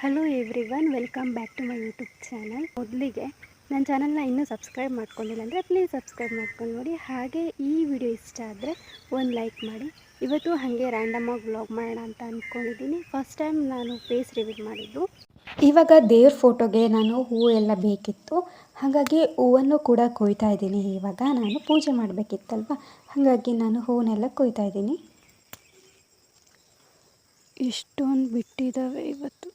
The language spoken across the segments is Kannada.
Hello everyone welcome back to my YouTube channel ಮೊದಲಿಗೆ ನನ್ನ ಚಾನಲ್ನ ಇನ್ನೂ ಸಬ್ಸ್ಕ್ರೈಬ್ ಮಾಡ್ಕೊಂಡಿಲ್ಲ ಅಂದರೆ ಪ್ಲೀಸ್ ಸಬ್ಸ್ಕ್ರೈಬ್ ಮಾಡ್ಕೊಂಡು ನೋಡಿ. ಹಾಗೆ ಈ ವಿಡಿಯೋ ಇಷ್ಟ ಆದರೆ ಒಂದು ಲೈಕ್ ಮಾಡಿ. ಇವತ್ತು ಹಾಗೆ ರ್ಯಾಂಡಮಾಗಿ ವ್ಲಾಗ್ ಮಾಡೋಣ ಅಂತ ಅಂದ್ಕೊಂಡಿದ್ದೀನಿ ಫಸ್ಟ್ ಟೈಮ್ ನಾನು ಫೇಸ್ ರಿವೀಲ್ ಮಾಡಿದ್ದು. ಇವಾಗ ದೇವ್ರ ಫೋಟೋಗೆ ನಾನು ಹೂವು ಎಲ್ಲ ಬೇಕಿತ್ತು. ಹಾಗಾಗಿ ಹೂವನ್ನು ಕೂಡ ಕೊಯ್ತಾ ಇದ್ದೀನಿ. ಇವಾಗ ನಾನು ಪೂಜೆ ಮಾಡಬೇಕಿತ್ತಲ್ವ? ಹಾಗಾಗಿ ನಾನು ಹೂವನ್ನೆಲ್ಲ ಕೊಯ್ತಾ ಇದ್ದೀನಿ. ಇಷ್ಟೊಂದು ಬಿಟ್ಟಿದ್ದಾವೆ ಇವತ್ತು.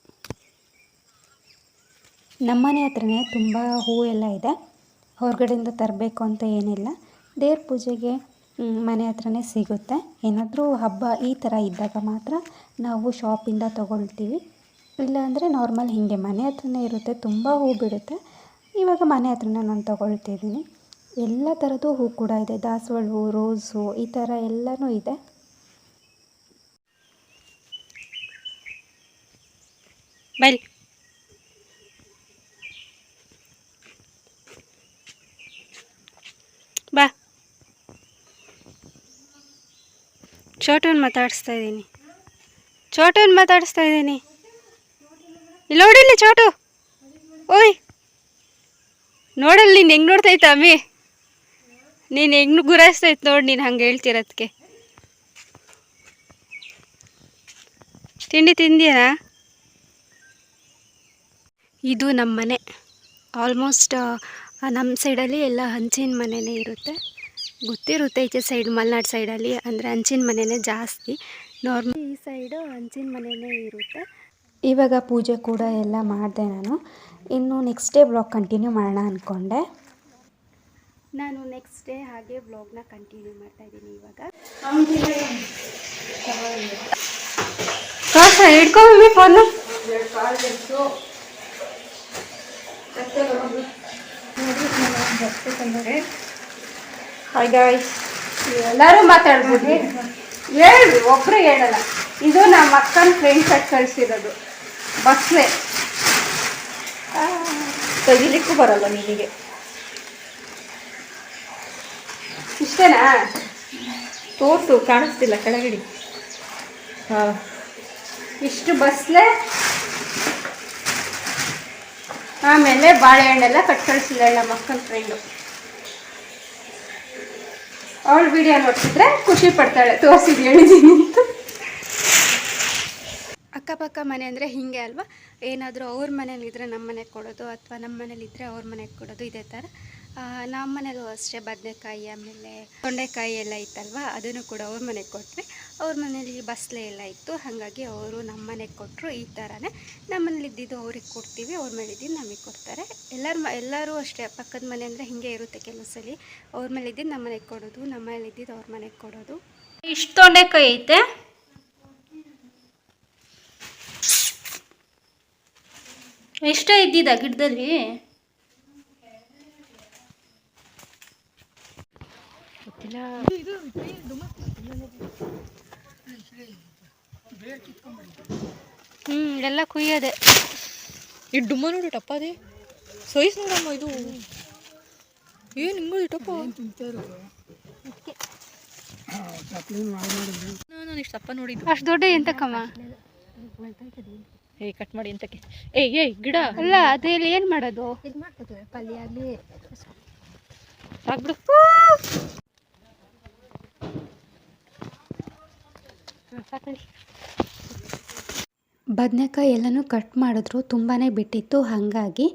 ನಮ್ಮನೆ ಹತ್ರನೇ ತುಂಬ ಹೂ ಎಲ್ಲ ಇದೆ. ಹೊರಗಡೆಯಿಂದ ತರಬೇಕು ಅಂತ ಏನಿಲ್ಲ. ದೇವ್ರ ಪೂಜೆಗೆ ಮನೆ ಹತ್ರನೇ ಸಿಗುತ್ತೆ. ಏನಾದರೂ ಹಬ್ಬ ಈ ಥರ ಇದ್ದಾಗ ಮಾತ್ರ ನಾವು ಶಾಪಿಂದ ತೊಗೊಳ್ತೀವಿ. ಇಲ್ಲಾಂದರೆ ನಾರ್ಮಲ್ ಹೀಗೆ ಮನೆ ಹತ್ರನೇ ಇರುತ್ತೆ. ತುಂಬ ಹೂ ಬಿಡುತ್ತೆ. ಇವಾಗ ಮನೆ ಹತ್ರನೇ ನಾನು ತೊಗೊಳ್ತಿದ್ದೀನಿ. ಎಲ್ಲ ಥರದ್ದು ಹೂ ಕೂಡ ಇದೆ. ದಾಸವಾಳ ಹೂ, ರೋಸ್ ಈ ಥರ ಎಲ್ಲನೂ ಇದೆ. ಬಾ ಚೋಟನ್ ಮಾತಾಡಿಸ್ತಾ ಇದ್ದೀನಿ. ಚೋಟನ್ ಮಾತಾಡಿಸ್ತಾ ಇದ್ದೀನಿ. ಇಲ್ಲಿ ನೋಡಿಲ್ಲ ಚೋಟು. ಓಯ್. ನೋಡಲ್ಲಿ ನೀನು ಹೆಂಗೆ ನೋಡ್ತೈತ ಅಮ್ಮಿ? ನೀನು ಹೆಂಗೆ ಗುರಾಯಿಸ್ತೈತೆ ನೋಡಿ ನೀನು ಹಂಗೆ ಹೇಳ್ತಿರೋದಕ್ಕೆ ತಿಂಡಿ ತಿಂದಿಯಾ ಇದು ನಮ್ಮ ಮನೆ ಆಲ್ಮೋಸ್ಟ್ ನಮ್ಮ ಸೈಡಲ್ಲಿ ಎಲ್ಲ ಹಂಚಿನ ಮನೆಯೇ ಇರುತ್ತೆ. ಗೊತ್ತಿರುತ್ತೆ ಈಚೆ ಸೈಡ್ ಮಲೆನಾಡು ಸೈಡಲ್ಲಿ ಅಂದರೆ ಹಂಚಿನ ಮನೆಯೇ ಜಾಸ್ತಿ. ನಾರ್ಮಲ್ ಈ ಸೈಡು ಹಂಚಿನ ಮನೆಯೇ ಇರುತ್ತೆ. ಇವಾಗ ಪೂಜೆ ಕೂಡ ಎಲ್ಲ ಮಾಡಿದೆ ನಾನು. ಇನ್ನು ನೆಕ್ಸ್ಟ್ ಡೇ ಬ್ಲಾಗ್ ಕಂಟಿನ್ಯೂ ಮಾಡೋಣ ಅಂದ್ಕೊಂಡೆ ನಾನು ನೆಕ್ಸ್ಟ್ ಡೇ ಹಾಗೆ ಬ್ಲಾಗ್ನ ಕಂಟಿನ್ಯೂ ಮಾಡ್ತಾ ಇದ್ದೀನಿ ಇವಾಗ. ಹಿಡ್ಕೊಂಡ್ವಿ ಫೋನು ಹಾಯ್ ಗಾಯ್ಸ್ ಎಲ್ಲರೂ ಮಾತಾಡ್ಬೋದು? ಹೇಳಿ ಒಬ್ಬರು ಹೇಳಲ್ಲ. ಇದು ನಮ್ಮ ಅಕ್ಕನ ಫ್ರೆಂಡ್ ಕಟ್ ಕಳಿಸಿರೋದು. ಬಸ್ಲೆ ತೆಗಿಲಿಕ್ಕೂ ಬರಲ್ಲ ನಿನಗೆ. ಇಷ್ಟೇನಾ? ತೋರ್ಸು ಕಾಣಿಸ್ತಿಲ್ಲ ಕೆಳಗಡೆ. ಹಾಂ. ಇಷ್ಟು ಬಸ್ಲೆ ಆಮೇಲೆ ಬಾಳೆಹಣ್ಣೆಲ್ಲ ಕಟ್ ಕಳಿಸಿದ್ದಾಳೆ ನಮ್ಮ ಅಕ್ಕನ ಫ್ರೆಂಡು ಅವಳು ವಿಡಿಯೋ ನೋಡ್ತಿದ್ರೆ ಖುಷಿ ಪಡ್ತಾಳೆ. ತೋರಿಸಿದ್ ಹೇಳಿದ್ದೀನಿ ಅಂತ. ಅಕ್ಕಪಕ್ಕ ಮನೆ ಅಂದರೆ ಹಿಂಗೆ ಅಲ್ವಾ? ಏನಾದರೂ ಅವ್ರ ಮನೇಲಿದ್ದರೆ ನಮ್ಮ ಮನೆಗೆ ಕೊಡೋದು, ಅಥವಾ ನಮ್ಮ ಮನೇಲಿದ್ದರೆ ಅವ್ರ ಮನೆಗೆ ಕೊಡೋದು, ಇದೇ ಥರ ನಮ್ಮ ಮನೆಗೂ ಅಷ್ಟೇ ಬದನೆಕಾಯಿ, ಆಮೇಲೆ ತೊಂಡೆಕಾಯಿ ಎಲ್ಲ ಇತ್ತಲ್ವ, ಅದನ್ನು ಕೂಡ ಅವ್ರ ಮನೆಗೆ ಕೊಟ್ವಿ. ಅವ್ರ ಮನೇಲಿ ಬಸ್ಲೆ ಎಲ್ಲ ಇತ್ತು, ಹಾಗಾಗಿ ಅವರು ನಮ್ಮ ಮನೆಗೆ ಕೊಟ್ಟರು ಈ ಥರನೇ ನಮ್ಮ ಮನೇಲಿ ಇದ್ದಿದ್ದು ಅವ್ರಿಗೆ ಕೊಡ್ತೀವಿ, ಅವ್ರ ಮೇಲೆ ಇದ್ದಿದ್ದು ನಮಗೆ ಕೊಡ್ತಾರೆ. ಎಲ್ಲರ ಮ, ಎಲ್ಲರೂ ಅಷ್ಟೇ, ಪಕ್ಕದ ಮನೆ ಅಂದರೆ ಹಿಂಗೆ ಇರುತ್ತೆ ಕೆಲವು ಸಲ ಅವ್ರ ಇದ್ದಿದ್ದು ನಮ್ಮ ಮನೆಗೆ ಕೊಡೋದು, ನಮ್ಮ ಮನೇಲಿ ಇದ್ದಿದ್ದು ಅವ್ರ ಮನೆಗೆ ಕೊಡೋದು. ಇಷ್ಟು ತೊಂಡೆಕಾಯಿ ಐತೆ? ಎಷ್ಟೇ ಇದ್ದಿದ್ದ ಗಿಡದಲ್ಲಿ? ಹ್ಮ್ ಎಲ್ಲ ಕುಯ್ಯೋದೆ. ಈ ಡುಮ್ಮ ನೋಡಿ ಟಪ್ಪ ಅದೇ. ಸೈಜ್ ನೋಡಮ್ಮ ಇದು. ಏನು ಹಿಂಗದು ಟಪ್ಪ? ನಾನು ಇಷ್ಟು ತಪ್ಪ ನೋಡಿದ್ದು. ಅಷ್ಟು ದೊಡ್ಡ ಎಂತಕ್ಕಮ್ಮ? ಏಯ್ ಕಟ್ ಮಾಡಿ ಎಂತಕ್ಕೆ? ಏಯ್ ಏಯ್ ಗಿಡ. ಅಲ್ಲ ಅದ್ರಲ್ಲಿ ಏನು ಮಾಡೋದು? ಸಾಕ್ಬಿಡು ಬದನೆಕಾಯಿ ಎಲ್ಲನೂ ಕಟ್ ಮಾಡಿದ್ರು ತುಂಬಾ ಬಿಟ್ಟಿತ್ತು. ಹಾಗಾಗಿ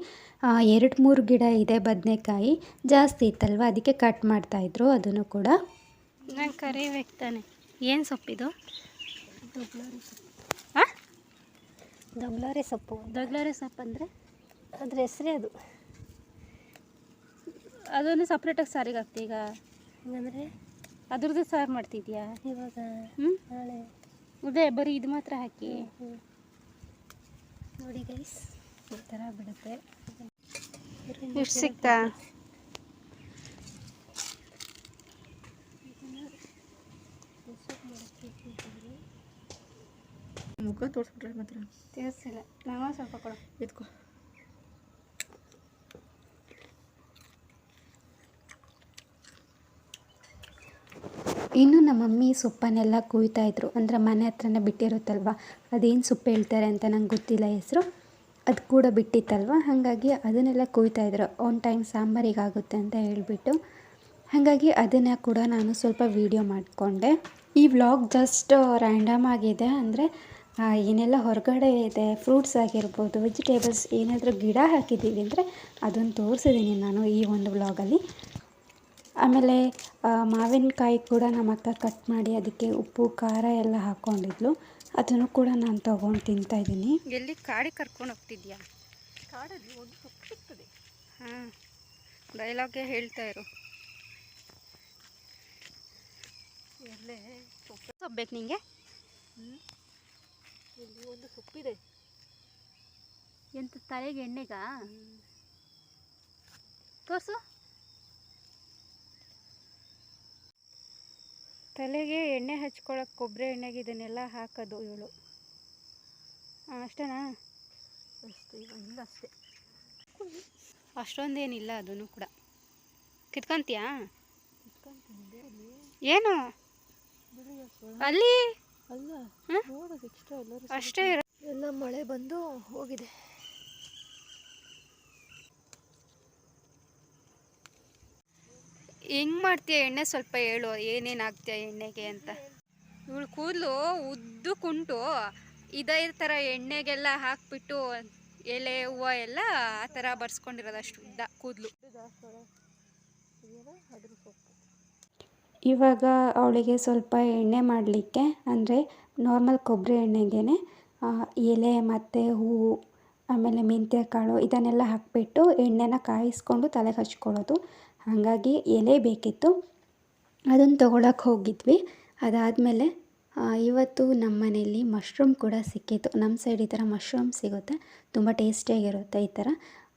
ಎರಡು ಮೂರು ಗಿಡ ಇದೆ ಬದನೆಕಾಯಿ. ಜಾಸ್ತಿ ಇತ್ತಲ್ವ? ಅದಕ್ಕೆ ಕಟ್ ಮಾಡ್ತಾಯಿದ್ರು ಅದನ್ನು ಕೂಡ. ನಾನು ಕರಿಬೇಕು ತಾನೆ. ಏನು ಸೊಪ್ಪಿದು? ದೊಗ್ಲಾರೆ ಸೊಪ್ಪು. ದೊಗ್ಲಾರೆ ಸೊಪ್ಪು ಅಂದರೆ? ಅದ್ರ ಹೆಸರೇ ಅದು. ಅದನ್ನು ಸಪ್ರೇಟಾಗಿ ಸಾರಿಗೆ ಹಾಕ್ತಿ ಈಗ. ಹಂಗಂದರೆ? ಅದ್ರದ್ದು ಸಾರು ಮಾಡ್ತಿದ್ಯಾ? ಇವಾಗ ಹ್ಞೂ ನಾಳೆ. ಅದೇ ಬರೀ ಇದು ಮಾತ್ರ ಹಾಕಿ. ನೋಡಿ ಗೈಸ್ ಈ ಥರ ಬಿಡುತ್ತೆ. ಎಷ್ಟು ಸಿಕ್ತಾ? ಮುಖ ತೋರಿಸ್ಬಿಟ್ರೆ ಮಾತ್ರ. ತಿಳಿಸಿಲ್ಲ ನಾನು ಸ್ವಲ್ಪ ಕೊಡು. ಎತ್ಕೋ. ಇನ್ನು ನಮ್ಮ ಮಮ್ಮಿ ಸೊಪ್ಪನ್ನೆಲ್ಲ ಕುಯ್ತಾ ಇದ್ರು. ಅಂದರೆ ಮನೆ ಹತ್ರನೇ ಬಿಟ್ಟಿರುತ್ತಲ್ವ? ಅದೇನು ಸೊಪ್ಪು ಹೇಳ್ತಾರೆ ಅಂತ ನಂಗೆ ಗೊತ್ತಿಲ್ಲ ಹೆಸರು. ಅದು ಕೂಡ ಬಿಟ್ಟಿತ್ತಲ್ವ? ಹಾಗಾಗಿ ಅದನ್ನೆಲ್ಲ ಕುಯ್ತಾಯಿದ್ರು ಒನ್ ಟೈಮ್ ಸಾಂಬಾರಿಗಾಗುತ್ತೆ ಅಂತ ಹೇಳಿಬಿಟ್ಟು. ಹಾಗಾಗಿ ಅದನ್ನು ಕೂಡ ನಾನು ಸ್ವಲ್ಪ ವೀಡಿಯೋ ಮಾಡಿಕೊಂಡೆ. ಈ ವ್ಲಾಗ್ ಜಸ್ಟ್ ರ್ಯಾಂಡಮ್ ಆಗಿದೆ. ಅಂದರೆ ಏನೆಲ್ಲ ಹೊರಗಡೆ ಇದೆ ಫ್ರೂಟ್ಸ್ ಆಗಿರ್ಬೋದು ವೆಜಿಟೇಬಲ್ಸ್ ಏನಾದರೂ ಗಿಡ ಹಾಕಿದ್ದೀವಿ ಅಂದರೆ ಅದನ್ನು ತೋರಿಸಿದ್ದೀನಿ ನಾನು ಈ ಒಂದು ವ್ಲಾಗಲ್ಲಿ ಆಮೇಲೆ ಮಾವಿನಕಾಯಿ ಕೂಡ ನಮ್ಮ ಅಕ್ಕ ಕಟ್ ಮಾಡಿ ಅದಕ್ಕೆ ಉಪ್ಪು ಖಾರ ಎಲ್ಲ ಹಾಕ್ಕೊಂಡಿದ್ಲು. ಅದನ್ನು ಕೂಡ ನಾನು ತೊಗೊಂಡು ತಿಂತಾಯಿದ್ದೀನಿ ಎಲ್ಲಿ ಕಾಡಿಗೆ ಕರ್ಕೊಂಡು ಹೋಗ್ತಿದ್ಯಾ? ಕಾಡಲ್ಲಿ ಒಂದು ಸೊಪ್ಪು ಸಿಗ್ತದೆ ಹಾಂ ಡೈಲಾಗೆ ಹೇಳ್ತಾ ಇರು. ಎಲ್ಲೇ ಸೊಪ್ಪು ಸೊಪ್ಪು ನಿಮಗೆ ನಿಂಗೆ ಇಲ್ಲಿ ಒಂದು ಸೊಪ್ಪಿದೆ. ಎಂತ ತಲೆಗೆ ಎಣ್ಣೆಗಾ? ತೋರಿಸು. ತಲೆಗೆ ಎಣ್ಣೆ ಹಚ್ಕೊಳ್ಳೋಕೆ ಕೊಬ್ಬರಿ ಎಣ್ಣೆಗೆ ಇದನ್ನೆಲ್ಲ ಹಾಕೋದು ಇವಳು. ಅಷ್ಟೇನಾ? ಅಷ್ಟೇ ಇಲ್ಲ ಅಷ್ಟೇ. ಅಷ್ಟೊಂದೇನಿಲ್ಲ ಅದೂ ಕೂಡ. ಕಿತ್ಕೊಂತೀಯಾ? ಏನು? ಅಲ್ಲಿ? ಅಲ್ಲ ಅಷ್ಟೇ ಎಲ್ಲ ಮಳೆ ಬಂದು ಹೋಗಿದೆ. ಹೆಂಗ್ ಮಾಡ್ತೀಯ ಎಣ್ಣೆ ಸ್ವಲ್ಪ ಹೇಳು ಏನೇನು ಹಾಕ್ತೀಯ ಎಣ್ಣೆಗೆ ಅಂತ. ಇವಳು ಕೂದಲು ಉದ್ದಕ್ಕುಂಟು ಇದೇ ಥರ ಎಣ್ಣೆಗೆಲ್ಲ ಹಾಕ್ಬಿಟ್ಟು ಎಲೆ ಹೂವು ಎಲ್ಲ ಆ ಥರ ಬರ್ಸ್ಕೊಂಡಿರೋದು ಅಷ್ಟು ಉದ್ದ ಕೂದಲು. ಇವಾಗ ಅವಳಿಗೆ ಸ್ವಲ್ಪ ಎಣ್ಣೆ ಮಾಡಲಿಕ್ಕೆ ಅಂದರೆ ನಾರ್ಮಲ್ ಕೊಬ್ಬರಿ ಎಣ್ಣೆಗೆ ಎಲೆ ಮತ್ತು ಹೂವು ಆಮೇಲೆ ಮೆಂತ್ಯ ಕಾಳು ಇದನ್ನೆಲ್ಲ ಹಾಕಿಬಿಟ್ಟು ಎಣ್ಣೆನ ಕಾಯಿಸ್ಕೊಂಡು ತಲೆಗೆ ಹಚ್ಕೊಳ್ಳೋದು. ಹಾಗಾಗಿ ಎಲೆ ಬೇಕಿತ್ತು. ಅದನ್ನು ತೊಗೊಳಕ್ಕೆ ಹೋಗಿದ್ವಿ. ಅದಾದಮೇಲೆ ಇವತ್ತು ನಮ್ಮ ಮನೆಯಲ್ಲಿ ಮಶ್ರೂಮ್ ಕೂಡ ಸಿಕ್ಕಿತ್ತು. ನಮ್ಮ ಸೈಡ್ ಈ ಥರ ಮಶ್ರೂಮ್ ಸಿಗುತ್ತೆ. ತುಂಬ ಟೇಸ್ಟಿಯಾಗಿರುತ್ತೆ ಈ ಥರ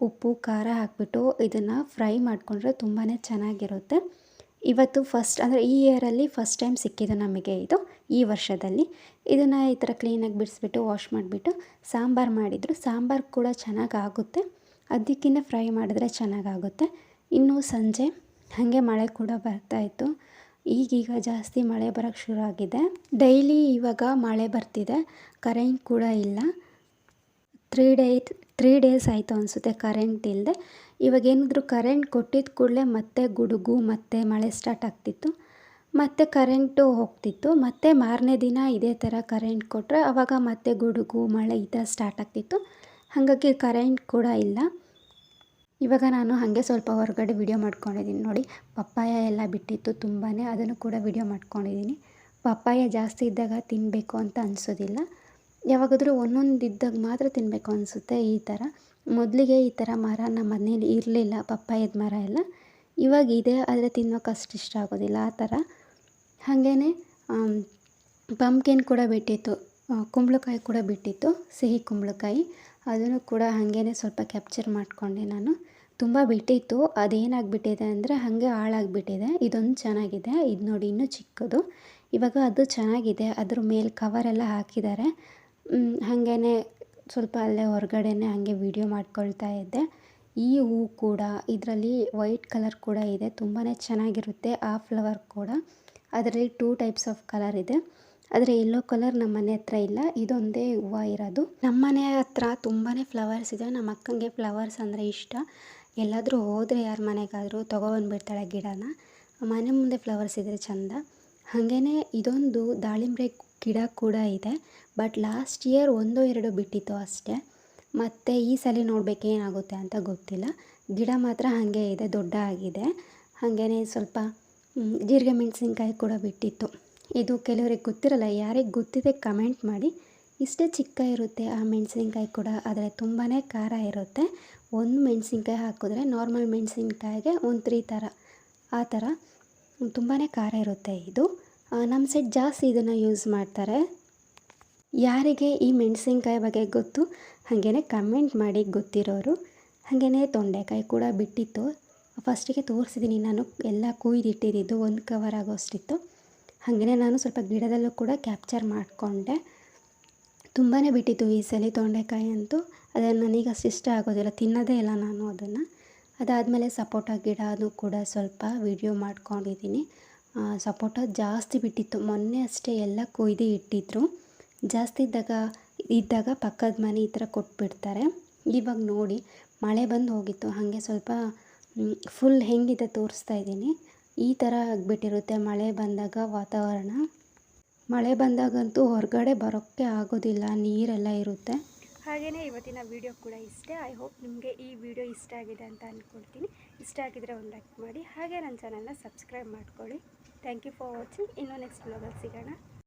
ಉಪ್ಪು, ಖಾರ ಹಾಕಿಬಿಟ್ಟು ಇದನ್ನು ಫ್ರೈ ಮಾಡಿಕೊಂಡ್ರೆ ತುಂಬಾ ಚೆನ್ನಾಗಿರುತ್ತೆ. ಇವತ್ತು ಫಸ್ಟ್ ಅಂದರೆ ಈ ಇಯರಲ್ಲಿ ಫಸ್ಟ್ ಟೈಮ್ ಸಿಕ್ಕಿದ್ದು ನಮಗೆ ಇದು, ಈ ವರ್ಷದಲ್ಲಿ. ಇದನ್ನು ಈ ಥರ ಕ್ಲೀನಾಗಿ ಬಿಡಿಸ್ಬಿಟ್ಟು ವಾಶ್ ಮಾಡಿಬಿಟ್ಟು ಸಾಂಬಾರು ಮಾಡಿದರು. ಸಾಂಬಾರು ಕೂಡ ಚೆನ್ನಾಗಿ ಆಗುತ್ತೆ ಅದಕ್ಕಿಂತ ಫ್ರೈ ಮಾಡಿದ್ರೆ ಚೆನ್ನಾಗಾಗುತ್ತೆ. ಇನ್ನು ಸಂಜೆ ಹಾಗೆ ಮಳೆ ಕೂಡ ಬರ್ತಾಯಿತ್ತು ಈಗೀಗ ಜಾಸ್ತಿ ಮಳೆ ಬರೋಕ್ಕೆ ಶುರು ಆಗಿದೆ ಡೈಲಿ ಇವಾಗ ಮಳೆ ಬರ್ತಿದೆ. ಕರೆಂಟ್ ಕೂಡ ಇಲ್ಲ. ತ್ರೀ ಡೇ ತ್ರೀ ಡೇಸ್ ಆಯಿತು ಅನಿಸುತ್ತೆ ಕರೆಂಟ್ ಇಲ್ಲದೆ ಇವಾಗ ಏನಾದರೂ ಕರೆಂಟ್ ಕೊಟ್ಟಿದ್ದ ಕೂಡಲೇ ಮತ್ತೆ ಗುಡುಗು, ಮತ್ತೆ ಮಳೆ ಸ್ಟಾರ್ಟ್ ಆಗ್ತಿತ್ತು. ಮತ್ತೆ ಕರೆಂಟು ಹೋಗ್ತಿತ್ತು. ಮತ್ತೆ ಮಾರನೇ ದಿನ ಇದೇ ಥರ ಕರೆಂಟ್ ಕೊಟ್ಟರೆ ಆವಾಗ ಮತ್ತೆ ಗುಡುಗು, ಮಳೆ ಈ ಥರ ಸ್ಟಾರ್ಟ್ ಆಗ್ತಿತ್ತು. ಹಾಗಾಗಿ ಕರೆಂಟ್ ಕೂಡ ಇಲ್ಲ. ಇವಾಗ ನಾನು ಹಾಗೆ ಸ್ವಲ್ಪ ಹೊರಗಡೆ ವಿಡಿಯೋ ಮಾಡ್ಕೊಂಡಿದ್ದೀನಿ. ನೋಡಿ, ಪಪ್ಪಾಯ ಎಲ್ಲ ಬಿಟ್ಟಿತ್ತು ತುಂಬಾ ಅದನ್ನು ಕೂಡ ವಿಡಿಯೋ ಮಾಡ್ಕೊಂಡಿದ್ದೀನಿ. ಪಪ್ಪಾಯ ಜಾಸ್ತಿ ಇದ್ದಾಗ ತಿನ್ನಬೇಕು ಅಂತ ಅನಿಸೋದಿಲ್ಲ. ಯಾವಾಗಾದರೂ ಒಂದೊಂದು ಇದ್ದಾಗ ಮಾತ್ರ ತಿನ್ನಬೇಕು ಅನಿಸುತ್ತೆ ಈ ಥರ ಮೊದಲಿಗೆ ಈ ಥರ ಮರ ನಮ್ಮ ಮನೇಲಿ ಇರಲಿಲ್ಲ, ಪಪ್ಪಾಯದ ಮರ ಎಲ್ಲ. ಇವಾಗ ಇದೆ, ಆದರೆ ತಿನ್ನೋಕೆ ಅಷ್ಟು ಇಷ್ಟ ಆಗೋದಿಲ್ಲ, ಆ ಥರ ಹಾಗೇ ಪಂಪ್ಕಿನ್ ಕೂಡ ಬಿಟ್ಟಿತ್ತು ಕುಂಬಳಕಾಯಿ ಕೂಡ ಬಿಟ್ಟಿತ್ತು, ಸಿಹಿ ಕುಂಬಳಕಾಯಿ. ಅದನ್ನು ಕೂಡ ಹಾಗೇ ಸ್ವಲ್ಪ ಕ್ಯಾಪ್ಚರ್ ಮಾಡಿಕೊಂಡೆ ನಾನು. ತುಂಬ ಬಿಟ್ಟಿತ್ತು. ಅದೇನಾಗ್ಬಿಟ್ಟಿದೆ ಅಂದರೆ ಹಾಗೆ ಹಾಳಾಗಿಬಿಟ್ಟಿದೆ. ಇದೊಂದು ಚೆನ್ನಾಗಿದೆ. ಇದು ನೋಡಿ ಇನ್ನೂ ಚಿಕ್ಕದು. ಇವಾಗ ಅದು ಚೆನ್ನಾಗಿದೆ. ಅದ್ರ ಮೇಲೆ ಕವರೆಲ್ಲ ಹಾಕಿದ್ದಾರೆ. ಹಾಗೇ ಸ್ವಲ್ಪ ಅಲ್ಲೇ ಹೊರಗಡೆನೇ ಹಾಗೆ ವೀಡಿಯೋ ಮಾಡ್ಕೊಳ್ತಾ ಇದ್ದೆ. ಈ ಹೂ ಕೂಡ, ಇದರಲ್ಲಿ ವೈಟ್ ಕಲರ್ ಕೂಡ ಇದೆ. ತುಂಬಾ ಚೆನ್ನಾಗಿರುತ್ತೆ. ಆ ಫ್ಲವರ್ ಕೂಡ. ಅದರಲ್ಲಿ ಟೂ ಟೈಪ್ಸ್ ಆಫ್ ಕಲರ್ ಇದೆ. ಆದರೆ ಯೆಲ್ಲೋ ಕಲರ್ ನಮ್ಮ ಮನೆ ಹತ್ರ ಇಲ್ಲ. ಇದೊಂದೇ ಹೂವು ಇರೋದು. ನಮ್ಮ ಮನೆ ಹತ್ರ ತುಂಬಾ ಫ್ಲವರ್ಸ್ ಇದೆ. ನಮ್ಮ ಅಕ್ಕಂಗೆ ಫ್ಲವರ್ಸ್ ಅಂದರೆ ಇಷ್ಟ. ಎಲ್ಲಾದರೂ ಹೋದರೆ ಯಾರ ಮನೆಗಾದರೂ ತೊಗೊಬಂದ್ಬಿಡ್ತಾಳೆ ಗಿಡನ. ಮನೆ ಮುಂದೆ ಫ್ಲವರ್ಸ್ ಇದ್ದರೆ ಚಂದ. ಹಾಗೆಯೇ ಇದೊಂದು ದಾಳಿಂಬೆ ಗಿಡ ಕೂಡ ಇದೆ. ಬಟ್ ಲಾಸ್ಟ್ ಇಯರ್ ಒಂದೋ ಎರಡೋ ಬಿಟ್ಟಿತ್ತು ಅಷ್ಟೇ. ಮತ್ತು ಈ ಸಲ ನೋಡಬೇಕು ಏನಾಗುತ್ತೆ ಅಂತ ಗೊತ್ತಿಲ್ಲ. ಗಿಡ ಮಾತ್ರ ಹಾಗೆ ಇದೆ, ದೊಡ್ಡ ಆಗಿದೆ. ಹಾಗೆಯೇ ಸ್ವಲ್ಪ ಜೀರಿಗೆ ಮೆಣಸಿನ್ಕಾಯಿ ಕೂಡ ಬಿಟ್ಟಿತ್ತು. ಇದು ಕೆಲವರಿಗೆ ಗೊತ್ತಿರಲ್ಲ, ಯಾರಿಗೆ ಗೊತ್ತಿದೆ ಕಮೆಂಟ್ ಮಾಡಿ. ಇಷ್ಟೇ ಚಿಕ್ಕ ಇರುತ್ತೆ ಆ ಮೆಣಸಿನ್ಕಾಯಿ ಕೂಡ, ಆದರೆ ತುಂಬಾ ಖಾರ ಇರುತ್ತೆ. ಒಂದು ಮೆಣಸಿನ್ಕಾಯಿ ಹಾಕಿದ್ರೆ ನಾರ್ಮಲ್ ಮೆಣಸಿನ್ಕಾಯಿಗೆ ಒಂದು ತ್ರೀ. ಥರ ಆ ಥರ ತುಂಬಾ ಖಾರ ಇರುತ್ತೆ ಇದು. ನಮ್ಮ ಸೈಡ್ ಜಾಸ್ತಿ ಇದನ್ನು ಯೂಸ್ ಮಾಡ್ತಾರೆ. ಯಾರಿಗೆ ಈ ಮೆಣಸಿನ್ಕಾಯಿ ಬಗ್ಗೆ ಗೊತ್ತು ಹಾಗೇ ಕಮೆಂಟ್ ಮಾಡಿ ಗೊತ್ತಿರೋರು. ಹಾಗೆಯೇ ತೊಂಡೆಕಾಯಿ ಕೂಡ ಬಿಟ್ಟಿತ್ತು. ಫಸ್ಟಿಗೆ ತೋರಿಸಿದ್ದೀನಿ ನಾನು, ಎಲ್ಲ ಕುಯ್ದಿಟ್ಟಿದ್ದು ಒಂದು ಕವರ್ ಆಗೋಷ್ಟಿತ್ತು. ಹಾಗೆಯೇ ನಾನು ಸ್ವಲ್ಪ ಗಿಡದಲ್ಲೂ ಕೂಡ ಕ್ಯಾಪ್ಚರ್ ಮಾಡಿಕೊಂಡೆ. ತುಂಬಾ ಬಿಟ್ಟಿತ್ತು ಈ ಸಲ ತೊಂಡೆಕಾಯಿ ಅಂತೂ. ಅದನ್ನು ನನಗೆ ಅಷ್ಟು ಆಗೋದಿಲ್ಲ, ತಿನ್ನೋದೇ ಇಲ್ಲ ನಾನು ಅದನ್ನು. ಅದಾದಮೇಲೆ ಸಪೋಟ ಗಿಡ ಅದು ಕೂಡ ಸ್ವಲ್ಪ ವಿಡಿಯೋ ಮಾಡ್ಕೊಂಡಿದ್ದೀನಿ ಸಪೋಟ ಜಾಸ್ತಿ ಬಿಟ್ಟಿತ್ತು. ಮೊನ್ನೆ ಅಷ್ಟೇ ಎಲ್ಲ ಕೊಯ್ದು ಇಟ್ಟಿದ್ರು. ಜಾಸ್ತಿ ಇದ್ದಾಗ ಇದ್ದಾಗ ಪಕ್ಕದ ಮನೆ ಈ ಥರ ಕೊಟ್ಬಿಡ್ತಾರೆ. ಇವಾಗ ನೋಡಿ, ಮಳೆ ಬಂದು ಹೋಗಿತ್ತು. ಹಾಗೆ ಸ್ವಲ್ಪ ಫುಲ್ ಹೆಂಗಿದೆ ತೋರಿಸ್ತಾ ಇದ್ದೀನಿ. ಈ ಥರ ಆಗಿಬಿಟ್ಟಿರುತ್ತೆ ಮಳೆ ಬಂದಾಗ ವಾತಾವರಣ. ಮಳೆ ಬಂದಾಗಂತೂ ಹೊರಗಡೆ ಬರೋಕ್ಕೆ ಆಗೋದಿಲ್ಲ, ನೀರೆಲ್ಲ ಇರುತ್ತೆ. ಹಾಗೆಯೇ ಇವತ್ತಿನ ವಿಡಿಯೋ ಕೂಡ ಇಷ್ಟೇ. ಐ ಹೋಪ್ ನಿಮಗೆ ಈ ವಿಡಿಯೋ ಇಷ್ಟ ಆಗಿದೆ ಅಂತ ಅಂದ್ಕೊಳ್ತೀನಿ ಇಷ್ಟ ಆಗಿದ್ರೆ ಒಂದು ಲೈಕ್ ಮಾಡಿ. ಹಾಗೆ ನನ್ನ ಚಾನಲ್ನ ಸಬ್ಸ್ಕ್ರೈಬ್ ಮಾಡ್ಕೊಳ್ಳಿ. ಥ್ಯಾಂಕ್ ಯು ಫಾರ್ ವಾಚಿಂಗ್ ಇನ್ನೂ ನೆಕ್ಸ್ಟ್ ಬ್ಲಾಗಲ್ಲಿ ಸಿಗೋಣ.